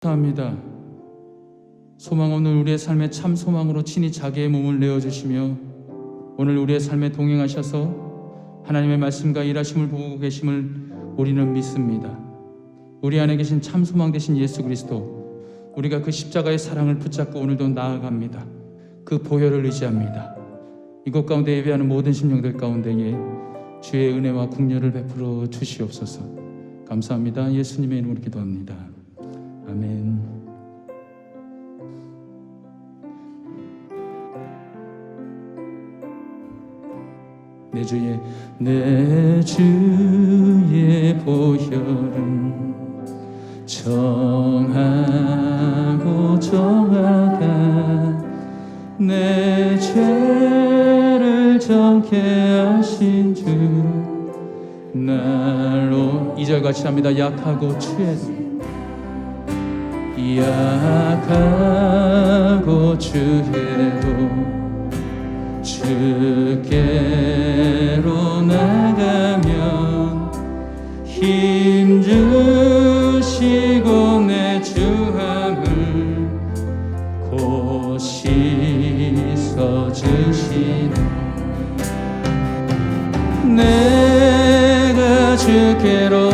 감사합니다. 소망 없는 우리의 삶에 참 소망으로 친히 자기의 몸을 내어주시며 오늘 우리의 삶에 동행하셔서 하나님의 말씀과 일하심을 보고 계심을 우리는 믿습니다. 우리 안에 계신 참 소망 되신 예수 그리스도 우리가 그 십자가의 사랑을 붙잡고 오늘도 나아갑니다. 그 보혈을 의지합니다. 이곳 가운데 예배하는 모든 심령들 가운데에 주의 은혜와 국렬을 베풀어 주시옵소서. 감사합니다. 예수님의 이름으로 기도합니다. 아멘. 내 주의 내 주의 보혈은 정하고 정하다 내 죄를 정케 하신 주 날로 이절 같이 합니다 약하고 취해도 약하고 주해도 주께로 나가면 힘 주시고 내 주함을 곧 씻어 주시네. 내가 주께로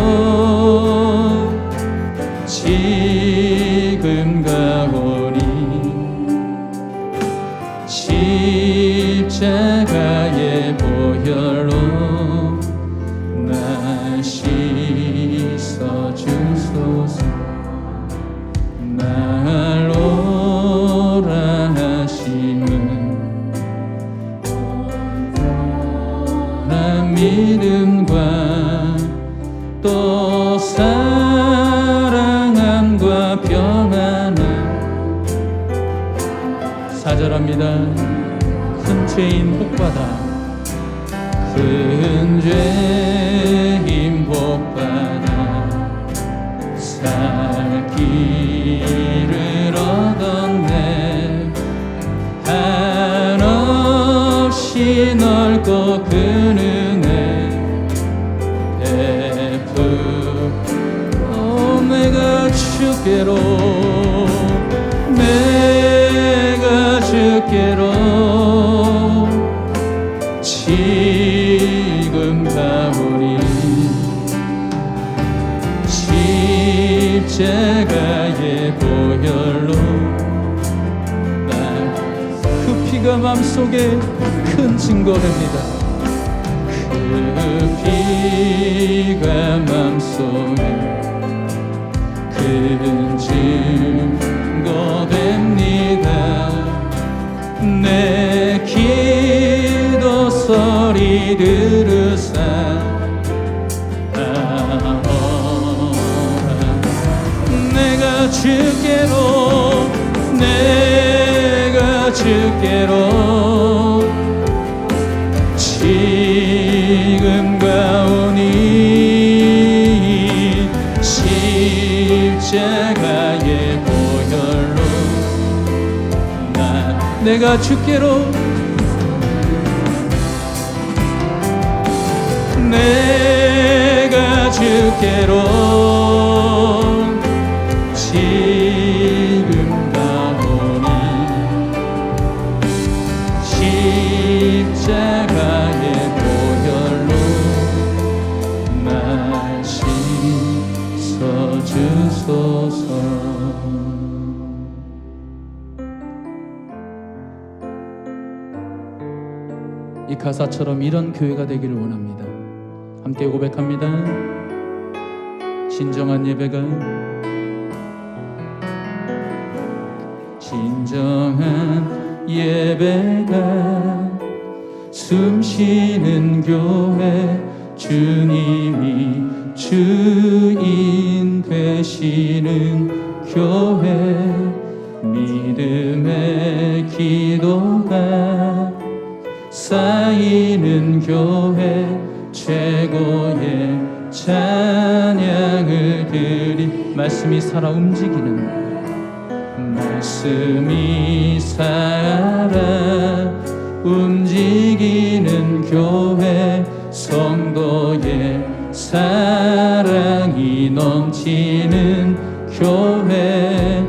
주께로 지금 가오리 십자가의 보혈로 난그 피가 맘속에 큰 증거됩니다. 그 피가 맘속에 들으사. 나오라 내가 주께로 내가 주께로 지금 가오니 십자가의 보혈로 나 내가 주께로 가사처럼 이런 교회가 되기를 원합니다. 함께 고백합니다. 진정한 예배가 진정한 예배가 숨 쉬는 교회 주님이 주인 되시는 교회 믿음의 기도가 쌓이는 교회 최고의 찬양을 드리 말씀이 살아 움직이는 말씀이 살아 움직이는 교회 성도의 사랑이 넘치는 교회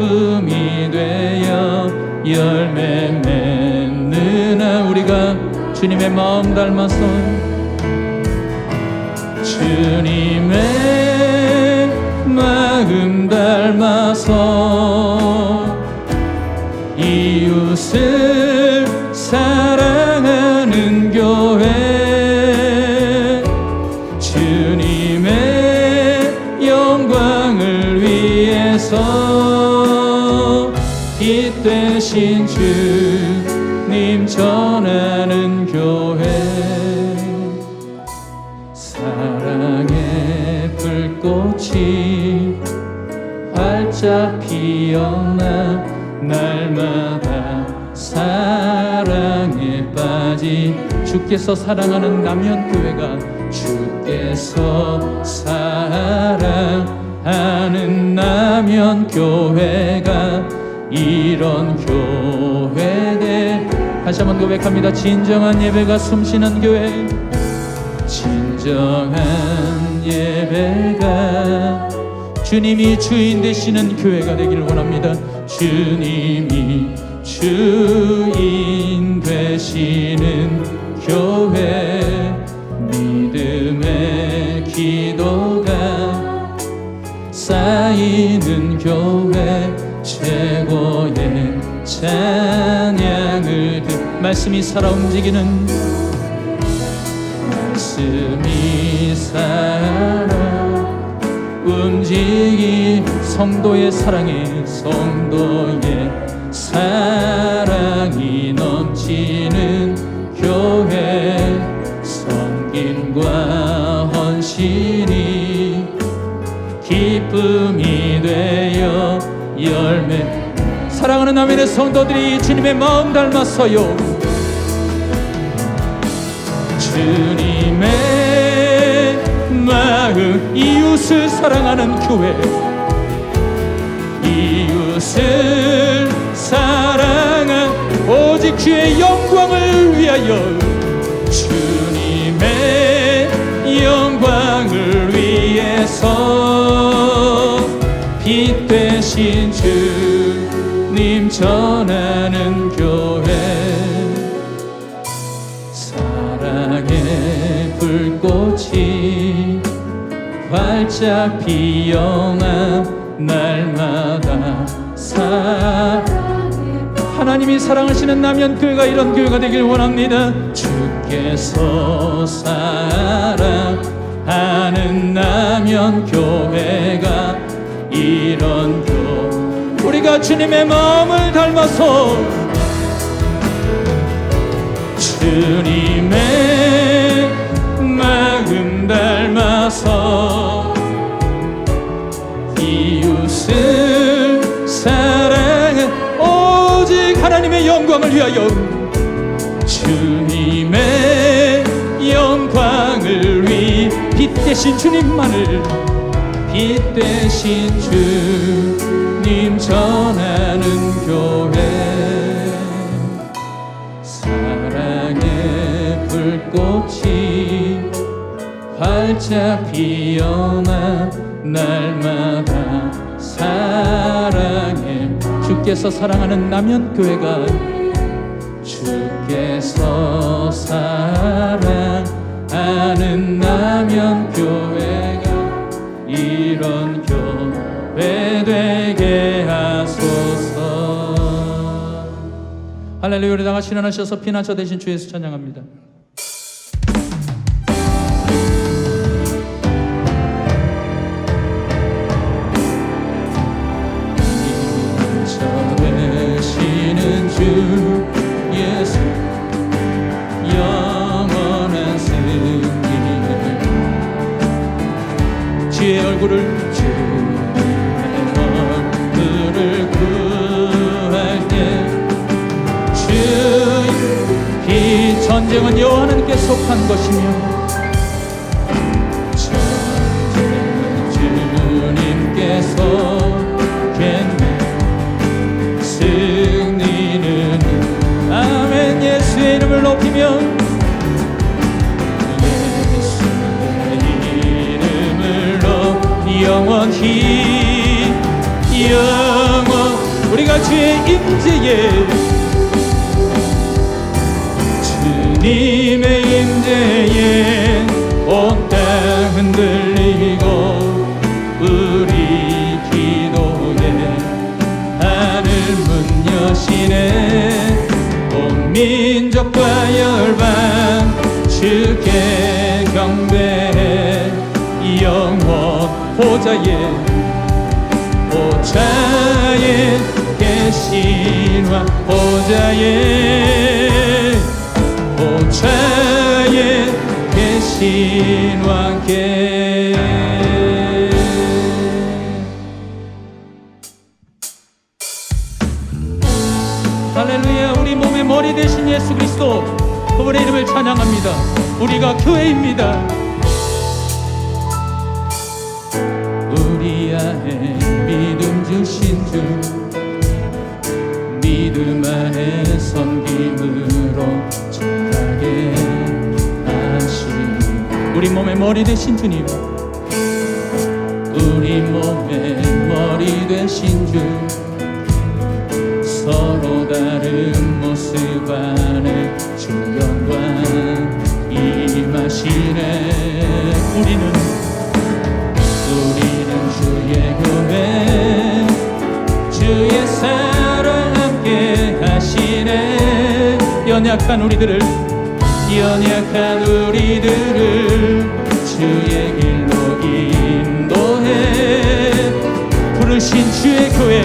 기쁨이 되어 열매 맺는 우리가 주님의 마음 닮아서 주님의 마음 닮아서 날마다 사랑에 빠지 주께서 사랑하는 남현교회가 주께서 사랑하는 남현교회가 이런 교회들. 다시 한번 고백합니다. 진정한 예배가 숨쉬는 교회. 진정한 예배가 주님이 주인 되시는 교회가 되기를 원합니다. 주님이 주인 되시는 교회 믿음의 기도가 쌓이는 교회 최고의 찬양을 듣 말씀이 살아 움직이는 말씀이 살아 움직이 성도의 사랑에 성도의 사랑이 넘치는 교회 성김과 헌신이 기쁨이 되어 열매. 사랑하는 남인의 성도들이 주님의 마음 닮았어요. 주님의 마음 이웃을 사랑하는 교회. 이웃을 사랑한 오직 주의 영광을 위하여 주님의 영광을 위해서 빛 되신 주님 전하는 교회. 사랑의 불꽃이 활짝 피어나 날마다 사 하나님이 사랑하시는 남연교회가 이런 교회가 되길 원합니다. 주께서 사랑하는 남연교회가 이런 교 우리가 주님의 마음을 닮아서 주님의 닮아서 이웃을 사랑한 오직 하나님의 영광을 위하여 주님의 영광을 위빛 대신 주님만을 빛 대신 주님 전하는 교회 활짝 피어나 날마다 사랑해. 주께서 사랑하는 남연교회가 주께서 사랑하는 남연교회가 이런 교회 되게 하소서. 할렐루야. 우리 다 같이 일어나셔서 피난처 대신 주 예수 찬양합니다 영원히 영원. 우리가 주의 임재에 주님 주님의 임재에 온 땅 흔들리고 우리 기도에 하늘 문 여시네. 온 민족과 열방 주께 보좌에 보좌에 왕 보좌에 보좌에 계신 왕께. 할렐루야 우리 몸의 머리 대신 예수 그리스도 그분의 이름을 찬양합니다. 우리가 교회입니다 주신 주 믿음 안에 섬김으로 착하게 하신 우리 몸의 머리 되신 주님. 우리 몸의 머리 되신 주 서로 다른 모습 안에 주 영광 임하시네. 우리는 우리는 주의 교회 주의 사랑 함께 하시네. 연약한 우리들을 연약한 우리들을 주의 길로 인도해. 부르신 주의 교회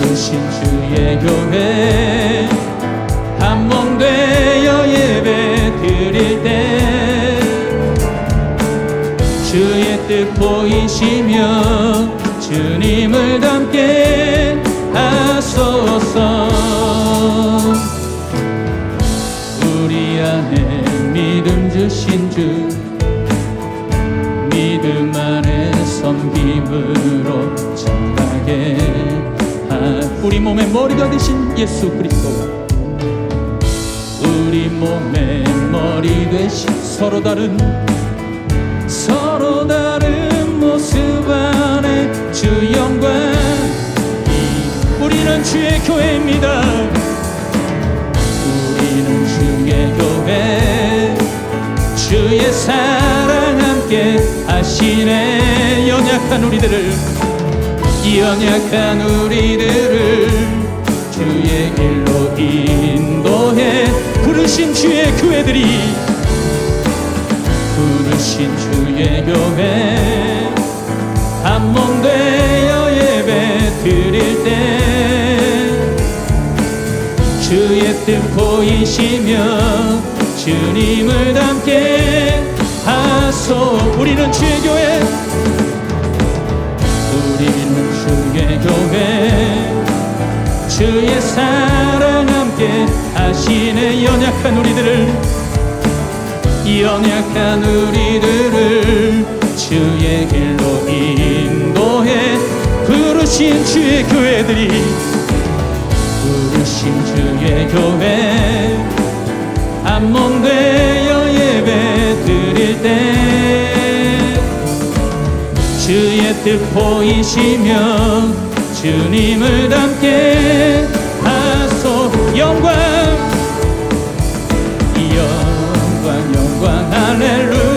부르신 주의 교회. 한 몸 되어 예배 드릴 때 주의 뜻 보이시며 주님을 닮게 하소서. 우리 안에 믿음 주신 주 믿음 안에 섬김으로 착하게 하 우리 몸의 머리가 되신 예수 그리스도. 우리 몸의 머리 되신 서로 다른 서로 다른 모습 안에 주 영광. 이 우리는 주의 교회입니다. 연약한 우리들을 주의 길로 인도해 부르신 주의 교회들이 부르신 주의 교회 한 몸 되어 예배 드릴 때 주의 뜻 보이시며 주님을 닮게 하소. 우리는 주의 교회 우리는 주의 교회 주의 사랑 함께 하시네. 연약한 우리들을 연약한 우리들을 주의 길로 인도해 부르신 주의 교회들이 부르신 주의 교회. 한몸 되어 예배 드릴 때 주의 뜻 보이시며 주님을 닮게 하소. 영광 영광 영광 할렐루야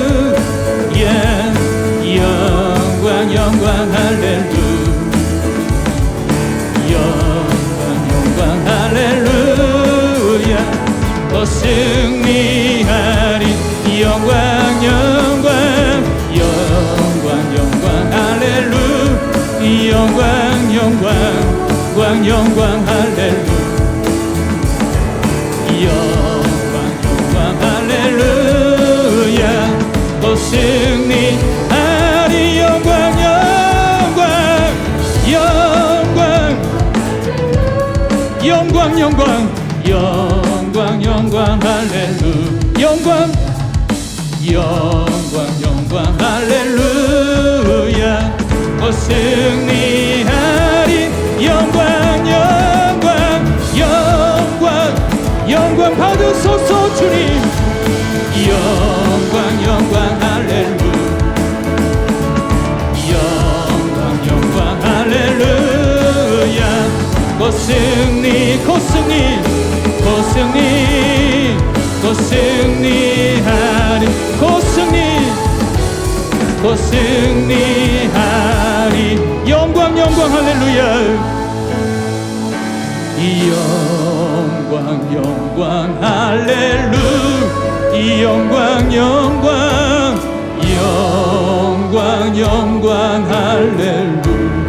승리하리. 영광 영광 영광 영광 할렐루 영광 영광 영광 영광 할렐루 영광 영광 할렐루야. 영광 영광 영광. 영광 영광 할렐루 영광 영광 영광 할렐루야. 어 승리하리. 영광 영광 영광 영광 받으소서 주님. 영광 영광 할렐루 승리 고 승리 고 승리 승리하리 고승리. 고승리하리. 영광 영광 할렐루야. 이 영광 영광 할렐루 이 영광 영광 영광 영광 할렐루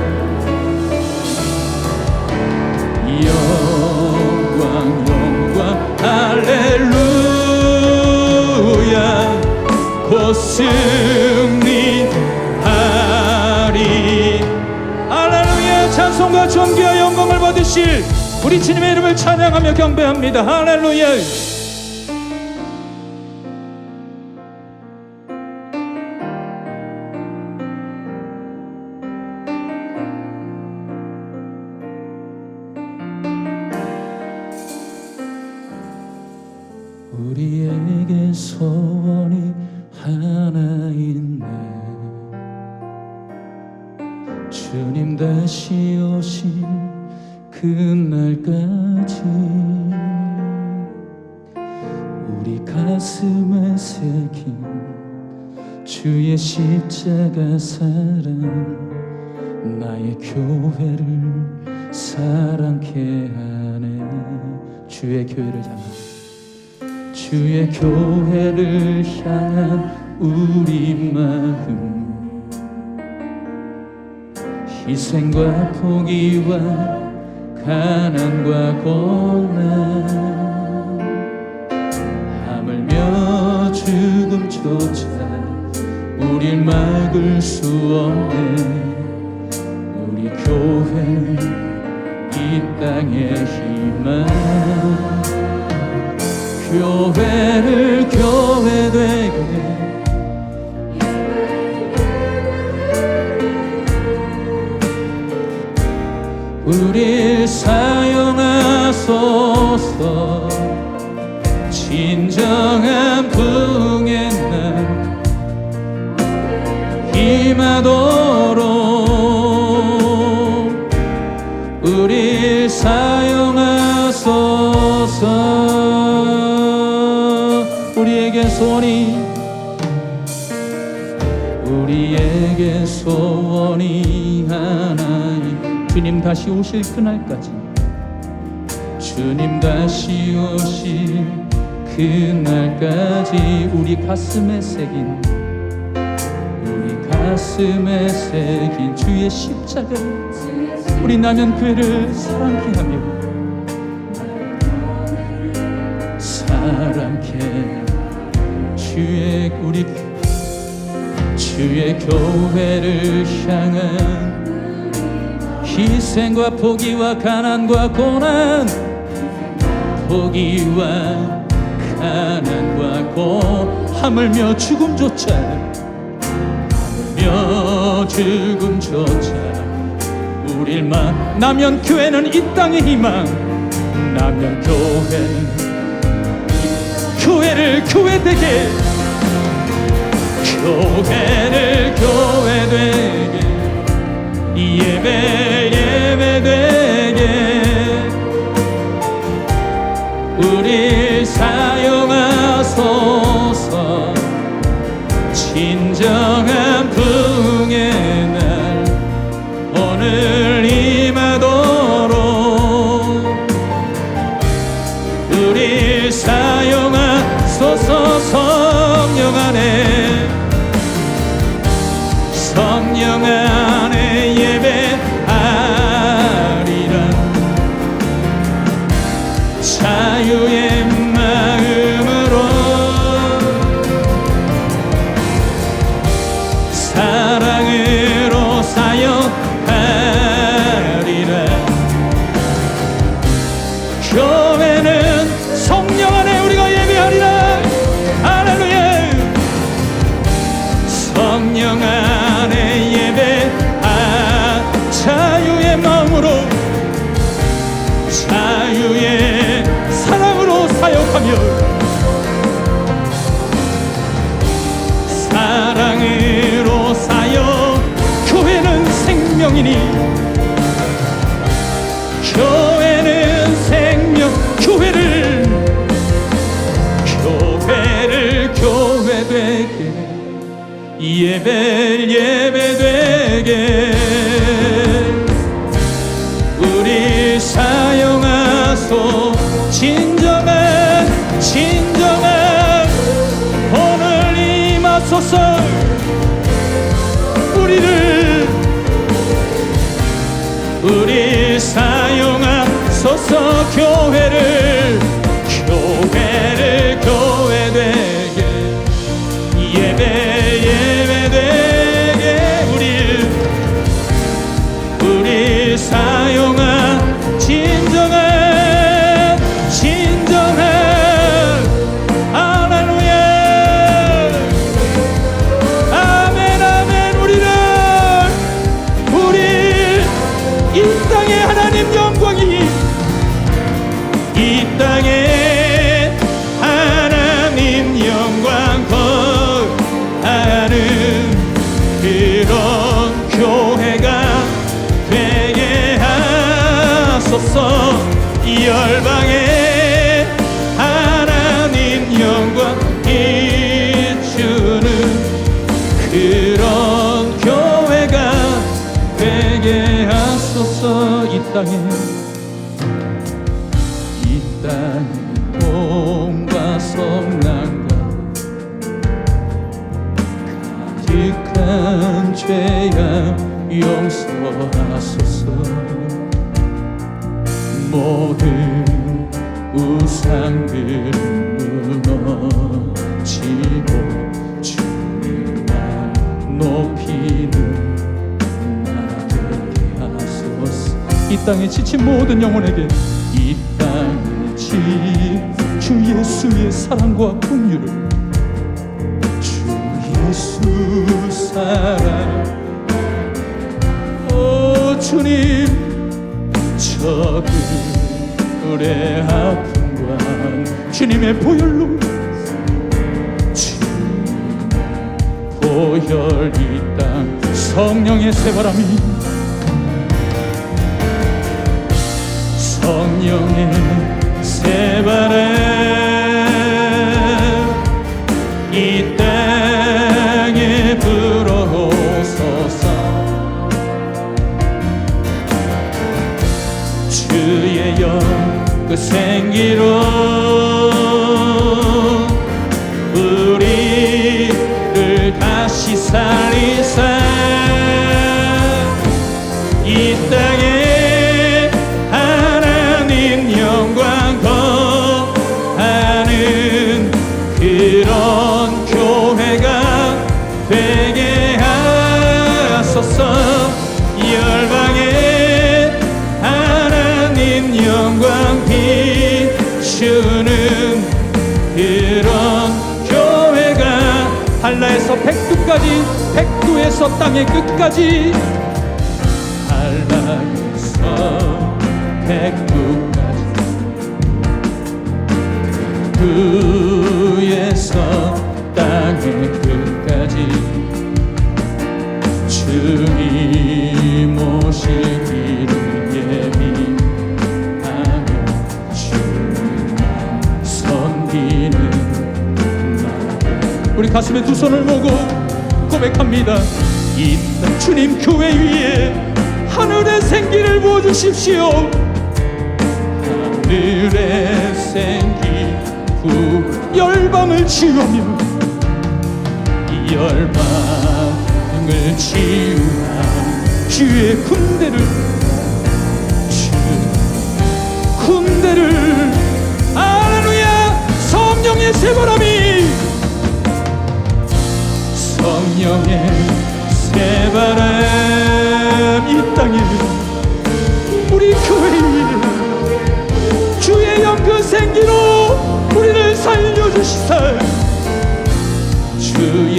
곧 승리하리 할렐루야 찬송과 존귀와 영광을 받으실 우리 주님의 이름을 찬양하며 경배합니다. 할렐루야 십자가 사랑 나의 교회를 사랑케 하네. 주의 교회를 향한 주의 교회를 향한 우리 마음. 희생과 포기와 가난과 고난 하물며 죽음조차 우릴 막을 수 없네 우리 교회는 이 땅의 희망 교회를 교회 되게. 우리 사용하소 임하도록 우리 사용하소서. 우리에게 소원이 우리에게 소원이 하나님. 주님 다시 오실 그날까지. 주님 다시 오실 그날까지 우리 가슴에 새긴 가슴에 새긴 주의 십자가 우리 나면 교회를 사랑케 하며 사랑케 주의 우리 주의 교회를 향한 희생과 포기와 가난과 고난 포기와 가난과 고 하물며 죽음조차 하물며 죽음조차 우릴 만나면 교회는 이 땅의 희망 나면 교회는 교회를 교회 되게 교회를 교회 되게 예배 예배 되게. 우리 사용하소서 진정한 성령 예배 예배되게. 우리 사용하소. 진정한 진정한 오늘 임하소서. 우리를 우리 사용하소서. 교회를 땅에 이 땅에 봄과 성난과 가득한 죄악 용서하소서. 모든 우상들은 무너지고 주님만 높 이 땅에 지친 모든 영혼에게 이 땅에 지주 예수의 사랑과 긍휼을 주 예수 사랑. 오 주님 저 그의 아픔과 주님의 보혈로 주님의 보혈 이 땅 성령의 새바람이 성령의 새바람 그런 교회가 한라에서 백두까지 백두에서 땅의 끝까지. 한라에서 백두까지. 그에서 땅의 끝까지. 주님 오시 우리 가슴에 두 손을 모고 고백합니다. 이땅 주님 교회 위에 하늘의 생기를 부어주십시오. 하늘의 생기 후 열방을 치유하며 이 열방을 치유한 주의 군대를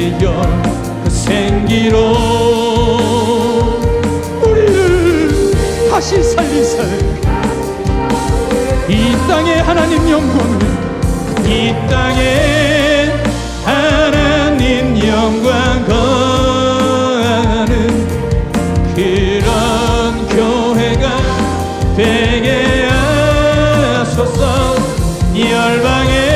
주의 영그 생기로 우리를 다시 살리사 이 땅에 하나님 영광을 이 땅에 하나님 영광 거하는 그런 교회가 되게 하소서. 이 열방에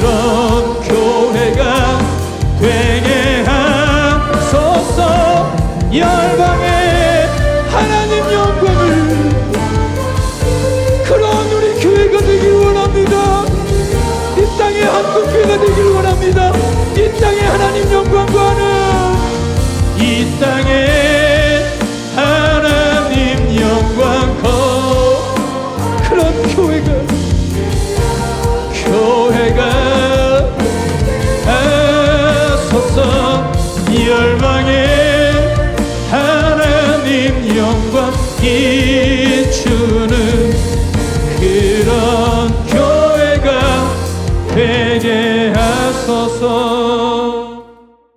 교